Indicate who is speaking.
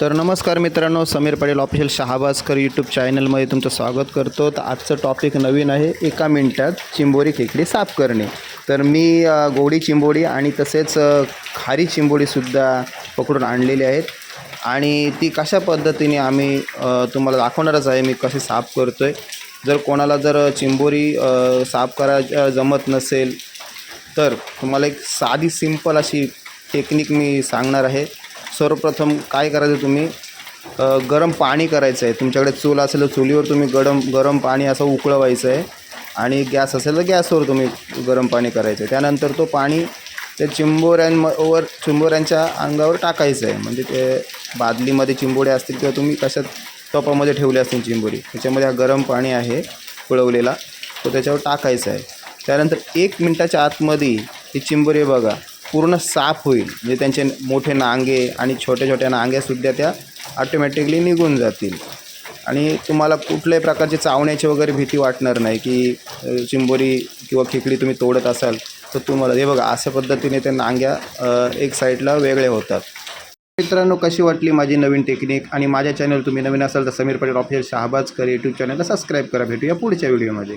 Speaker 1: तर नमस्कार मित्रांनो समीर पाटील ऑफिशियल शहाबाजकर यूट्यूब चॅनलमध्ये तुमचं स्वागत करतो. तर आजचं टॉपिक नवीन आहे एका मिनटात चिंबोरी खेकडी साफ करणे. तर मी गोडी चिंबोडी आणि तसेच खारी चिंबोडीसुद्धा पकडून आणलेली आहेत. आणि ती कशा पद्धतीने आम्ही तुम्हाला दाखवणारच आहे मी कशी साफ करतो आहे जर कोणाला जर चिंबोरी साफ करायला जमत नसेल तर तुम्हाला एक साधी सिंपल अशी टेक्निक मी सांगणार आहे. सर्वप्रथम काय करायचं तुम्ही? गरम पाणी करायचं आहे तुमच्याकडे चूल असेल तर चुलीवर तुम्ही गरम गरम पाणी असं उकळवायचं आहे आणि गॅस असेल तर गॅसवर तुम्ही गरम पाणी करायचं आहे त्यानंतर तो पाणी त्या चिंबोऱ्यांवर चिंबोऱ्यांच्या अंगावर टाकायचं आहे म्हणजे ते बादलीमध्ये चिंबोडे असतील किंवा तुम्ही कशात टपामध्ये ठेवले असतील चिंबोरी त्याच्यामध्ये हा गरम पाणी आहे उकळवलेला तो त्याच्यावर टाकायचा आहे त्यानंतर एक मिनटाच्या आतमध्ये ही चिंबोरी बघा पूर्ण साफ होईल. म्हणजे त्यांचे मोठे नांगे आणि छोट्या छोट्या नांग्यासुद्धा त्या ऑटोमॅटिकली निघून जातील. आणि तुम्हाला कुठल्याही प्रकारची चावण्याची वगैरे भीती वाटणार नाही की चिंबोरी किंवा खेकडी तुम्ही तोडत असाल तर तुम्हाला हे बघा अशा पद्धतीने त्या नांग्या एक साईडला वेगळे होतात. मित्रांनो कशी वाटली माझी नवीन टेक्निक आणि माझ्या चॅनल तुम्ही नवीन असाल तर समीर पटेल ऑफिशियल शहाबाजकर यूट्यूब चॅनलला सबस्क्राईब करा. भेटूया पुढच्या व्हिडिओमध्ये